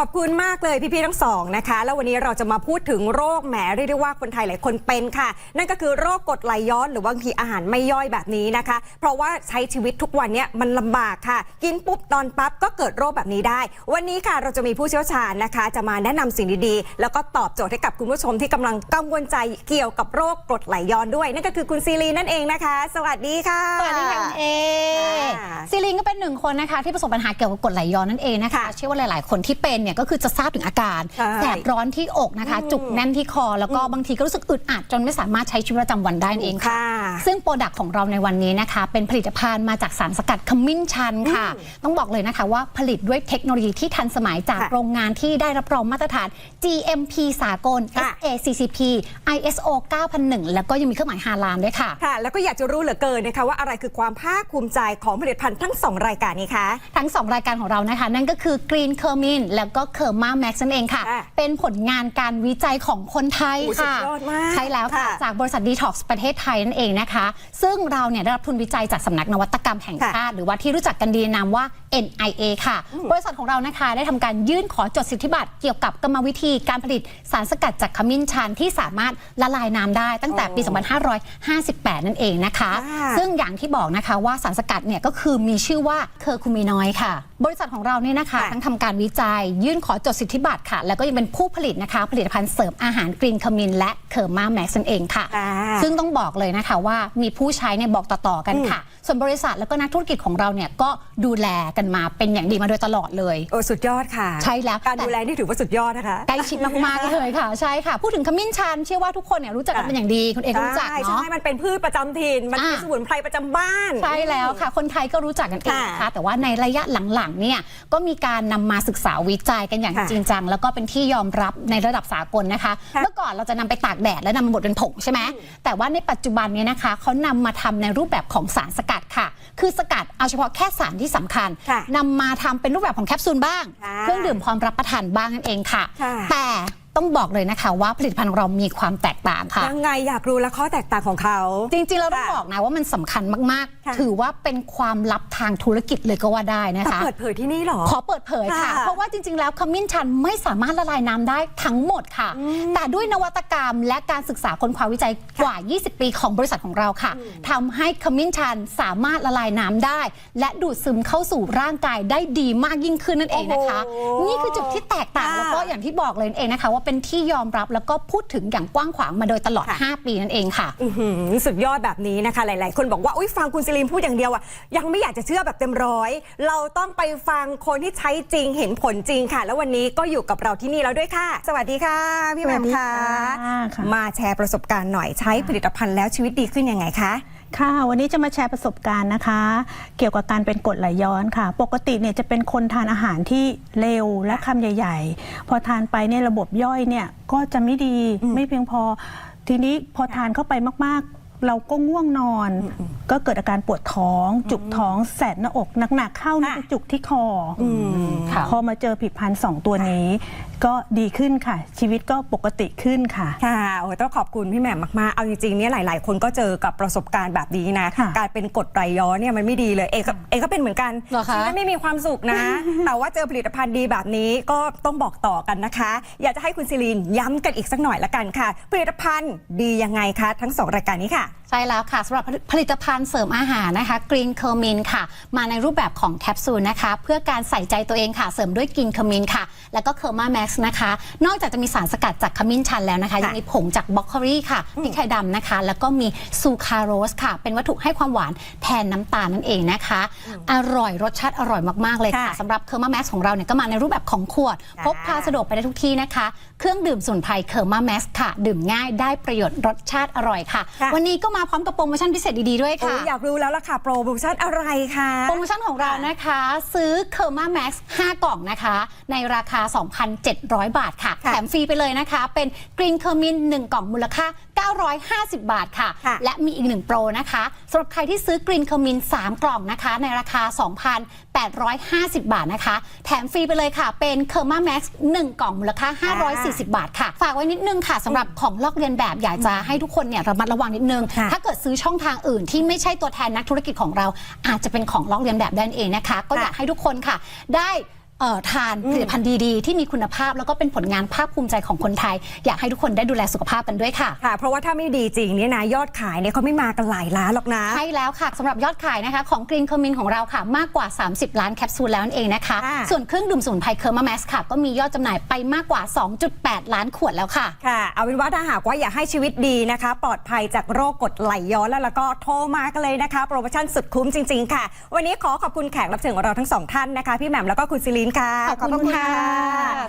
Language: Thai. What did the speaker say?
อบคุณมากเลยพี่ๆทั้งสองนะคะ แล้ววันนี้เราจะมาพูดถึงโรคแหมเรียกได้ว่าคนไทยหลายคนเป็นค่ะ นั่นก็คือโรคกรดไหลย้อนหรือว่าบางทีอาหารไม่ย่อยแบบนี้นะคะ เพราะว่าใช้ชีวิตทุกวันเนี้ยมันลำบากค่ะ กินปุ๊บนอนปั๊บก็เกิดโรคแบบนี้ได้ วันนี้ค่ะเราจะมีผู้เชี่ยวชาญนะคะ จะมาแนะนำสิ่งดีๆ แล้วก็ตอบโจทย์ให้กับคุณผู้ชมที่กำลังกังวลใจเกี่ยวกับโรคกรดไหลย้อนด้วย นั่นก็คือคุณซีรีนั่นเองนะคะ สวัสดีค่ะ สวัสดีค่ะคุณเอค่ะซีลินก็เป็นหนึ่งคนนะคะ ที่ประสบปัญหาเกี่ยวกับกรดไหลย้อนนั่นเองนะคะ ค่ะ เชื่อว่าหลาย ๆ คนที่เป็นเนี่ยก็คือจะทราบถึงอาการใช่ แสบร้อนที่อกนะคะ จุกแน่นที่คอ แล้วก็บางทีก็รู้สึกอึดอัดจนไม่สามารถใช้ชีวิตประจำวันได้นั่นเองค่ะ ค่ะ ซึ่งโปรดักต์ของเราในวันนี้นะคะ เป็นผลิตภัณฑ์มาจากสารสกัดขมิ้นชันค่ะ ต้องบอกเลยนะคะว่าผลิตด้วยเทคโนโลยีที่ทันสมัยจากค่ะโรงงานที่ได้รับรองมาตรฐาน GMP สากล ค่ะ SACCP ISO 9001 แล้วก็ยังมีเครื่องหมายฮาลาลด้วยค่ะ ค่ะ แล้วก็อยากจะรู้เหลือเกินนะคะว่าอะไรคือความภาคภูมิใจของผลิตภัณฑ์ทั้งสองรายการนี้คะ ทั้ง 2 รายการของเรานะคะ นั่นก็คือ Green c e r m i n แล้วก็ k e r m a Max นั่นเองค่ะ ค่ะเป็นผลงานการวิจัยของคนไทยโอ้ค่ะ สุดยอดมากใช่แล้วค่ะ ค่ะจากบริษัท Detox ประเทศไทยนั่นเองนะคะ ซึ่งเราเนี่ยได้รับทุนวิจัยจากสำนักนวัตกรรมแห่งค่ะ ชาติ หรือว่าที่รู้จักกันดีในนามว่า NIA ค่ะ บริษัทของเรานะคะได้ทำการยื่นขอจดสิทธิบัตรเกี่ยวกับกรรมวิธีการผลิตสารสกัดจากขมิ้นชันที่สามารถละลายน้ำได้ตั้งแต่ปี 2558 นั่นเองนะคะค่ะซึ่งอย่างที่บอกนะคะว่าสารสกัดเนี่ยก็คือมีชื่อว่าเคอร์คูมินอยด์ค่ะ บริษัทของเราเนี่ยนะคะค่ะทั้งทำการวิจัย ยื่นขอจดสิทธิบัตรค่ะ แล้วก็ยังเป็นผู้ผลิตนะคะผลิตภัณฑ์เสริมอาหารกรีนคามินและเคอร์มาแม็กซ์นั่นเองค่ะค่ะ ซึ่งต้องบอกเลยนะคะว่ามีผู้ใช้เนี่ยบอกต่อๆกันค่ะ ส่วนบริษัทแล้วก็นักธุรกิจของเราเนี่ยก็ดูแลกันมาเป็นอย่างดีมาโดยตลอดเลยโอ้สุดยอดค่ะ ใช่แล้วการดูแลนี่ถือว่าสุดยอดนะคะใกล้ชิดมากๆเลยค่ะ ใช่ค่ะ พูดถึงขมิ้นชันเชื่อว่าทุกคนเนี่ยรู้จักกันค่ะเป็นอย่างดีคุณเอกก็รู้จักใช่เนาะใช่มันเป็นพืชประจำถิ่นมันเป็นอ่าสมุนไพรประจำบ้านใช่แล้วค่ะ คนไทยก็รู้จักกันเองนะค่ะคะแต่ว่าในระยะหลังๆเนี่ยก็มีการนำมาศึกษาวิจัยกันอย่างค่ะจริงจัง แล้วก็เป็นที่ยอมรับในระดับสากลนะคะค่ะเมื่อก่อนเราจะนำไปตากแดดและนำมาบดเป็นผงใช่ไหมแต่ว่าในปัจจุบันเนี่ยนะคะเขานำมาทำในรูปแบบของสารสกัดค่ะ คือสกัดเอาเฉพาะแค่สารที่สำคัญค่ะนำมาทำเป็นรูปแบบของแคปซูลบ้าง ค่ะเครื่องดื่มพร้อมรับประทานบ้างนั่นเองค่ะ ค่ะ แต่ ต้องบอกเลยนะคะว่าผลิตภัณฑ์ของเรามีความแตกต่างค่ะ ยังไงอยากรู้แล้วข้อแตกต่างของเขา จริงๆ เราต้องค่ะบอกนะว่ามันสำคัญมากค่ะ ๆ ถือว่าเป็นความลับทางธุรกิจเลยก็ว่าได้นะแต่คะ เปิดเผยที่นี่เหรอ ขอเปิดเผยค่ะ ค่ะเพราะว่าจริง ๆ แล้วขมิ้นชันไม่สามารถละลายน้ำได้ทั้งหมดค่ะ แต่ด้วยนวัตกรรมและการศึกษาค้นคว้าวิจัยกว่า 20 ปีของบริษัทของเราค่ะทำให้ขมิ้นชันสามารถละลายน้ำได้ และดูดซึมเข้าสู่ร่างกายได้ดีมากยิ่งขึ้นนั่นเองนะคะ โอ้โหนี่คือจุดที่แตกต่างค่ะ แล้วก็อย่างที่บอกเลยนั่นเองนะคะว่าเป็นที่ยอมรับแล้วก็พูดถึงอย่างกว้างขวางมาโดยตลอดค่ะ5ปีนั่นเองค่ะอื้อหือสุดยอดแบบนี้นะคะ หลาย ๆ คนบอกว่าอุ้ยฟังคุณซิลินพูดอย่างเดียวอะยังไม่อยากจะเชื่อแบบเต็มร้อย เราต้องไปฟังคนที่ใช้จริงเห็นผลจริงค่ะ แล้ววันนี้ก็อยู่กับเราที่นี่แล้วด้วยค่ะ สวัสดีค่ะ พี่แหม่มสวัสดีค่ะค่ะ มาแชร์ประสบการณ์หน่อยใช้ผลิตภัณฑ์แล้วชีวิตดีขึ้นยังไงคะ ค่ะวันนี้จะมาแชร์ประสบการณ์นะคะ เกี่ยวกับการเป็นกรดไหลย้อนค่ะ ปกติเนี่ยจะเป็นคนทานอาหารที่เร็วและคำใหญ่ ๆ พอทานไปเนี่ยระบบย่อยเนี่ยก็จะไม่ดีไม่เพียงพอ ทีนี้พอทานเข้าไปมากๆ เราก็ง่วงนอน ก็เกิดอาการปวดท้อง จุกท้องแสบหน้าอกหนักๆเข้านี่ค่ะจะจุกที่คออค่ะพอมาเจอผลิดพันสองตัวนี้ ก็ดีขึ้นค่ะ ชีวิตก็ปกติขึ้นค่ะ ค่ะโอ้โหต้องขอบคุณพี่แหม่มมากๆ เอาจริงๆเนี่ยหลาย ๆ คนก็เจอกับประสบการณ์แบบนี้นะ ค่ะการเป็นกรดไหลย้อนเนี่ยมันไม่ดีเลย เอกก็เอกก็เป็นเหมือนกันเหรอคะ ชีวิตไม่มีความสุขนะ แต่ว่าเจอผลิตภัณฑ์ดีแบบนี้ก็ต้องบอกต่อกันนะคะ อยากจะให้คุณซิลีนย้ำกันอีกสักหน่อยละกันค่ะ ผลิตภัณฑ์ดียังไงคะทั้งสองรายการนี้ค่ะ ใช่แล้วค่ะสำหรับผลิตภัณฑ์เสริมอาหารนะคะ Green c e r m i n ค่ะ มาในรูปแบบของแคปซูลนะคะ เพื่อการใส่ใจตัวเองค่ะ เสริมด้วย Green c e r m i n ค่ะ แล้วก็ k e r m a Max นะคะ นอกจากจะมีสารสกัดจากขมิ้นชันแล้วนะคะค่ะยังมีผงจากบล็อกโคลีค่ะพริกไทยดำนะคะ แล้วก็มีซูคราโรสค่ะ เป็นวัตถุให้ความหวานแทนน้ำตาลนั่นเองนะคะ อร่อยรสชาติอร่อยมากๆเลยค่ะค่ะสำหรับ k e r m a Max ของเราเนี่ยก็มาในรูปแบบของขวดค่ะพกพาสะดวกไปได้ทุกที่นะคะ เครื่องดื่มสมุนไพร k e r m a Max ค่ะ ดื่มง่ายได้ประโยชน์รสชาติอร่อยค่ะค่ะวันนี้ก็มาพร้อมกับโปรโมชั่นพิเศษดีๆด้วยโอ้ค่ะยอยากรู้แล้วล่ะค่ะ โปรโมชั่นอะไรคะ โปรโมชั่นของเรานะคะ ซื้อเคอร์มาแม็กซ์5กล่องนะคะ ในราคา 2,700 บาทค่ะค่ะแถมฟรีไปเลยนะคะ เป็นกรีนเคอร์มิน 1 กล่องมูลค่า 950 บาทค่ะ ค่ะ และมีอีกหนึ่งโปรนะคะสำหรับใครที่ซื้อกรีนเคอร์มิน 3 กล่องนะคะ ในราคา 2,850 บาทนะคะ แถมฟรีไปเลยค่ะ เป็นเคอร์มาแม็กซ์1กล่องมูลค่า 540 บาทค่ะ ฝากไว้นิดนึงค่ะสำหรับของลอกเลียนแบบอยากจะให้ทุกคนเนี่ยระมัดระวังนิดนึง ค่ะ ถ้าเกิดซื้อช่องทางอื่นที่ไม่ใช่ตัวแทนนักธุรกิจของเรา อาจจะเป็นของลอกเลียนแบบได้นั่นเองนะคะ ก็อยากให้ทุกคนค่ะ ได้เอ่อ ทานผลิตภัณฑ์ดีๆ ที่มีคุณภาพแล้วก็เป็นผลงานภาคภูมิใจของคนไทย อยากให้ทุกคนได้ดูแลสุขภาพกันด้วยค่ะค่ะ เพราะว่าถ้าไม่ดีจริงเนี่ยนะยอดขายเนี่ยเขาไม่มากันหลายล้านหรอกนะใช่แล้วค่ะสำหรับยอดขายนะคะของกรีนเคอร์มินของเราค่ะ มากกว่า 30 ล้านแคปซูลแล้วนั่นเองนะคะค่ะส่วนเครื่องดื่มสมุนไพรเคอร์มาแมสค่ะก็มียอดจำหน่ายไปมากกว่า 2.8 ล้านขวดแล้วค่ะค่ะเอาเป็นว่าถ้าหากว่าอยากให้ชีวิตดีนะคะ ปลอดภัยจากโรคกรดไหลย้อนแล้วแล้วก็โทรมากันเลยนะคะ โปรโมชั่นสุดคุ้มจริง ๆ ค่ะ วันนี้ขอขอบคุณแขกรับเชิญของเราทั้งสองท่านนะคะพี่แหม่มแล้วก็คุณซิลินค่ะ ขอบคุณค่ะ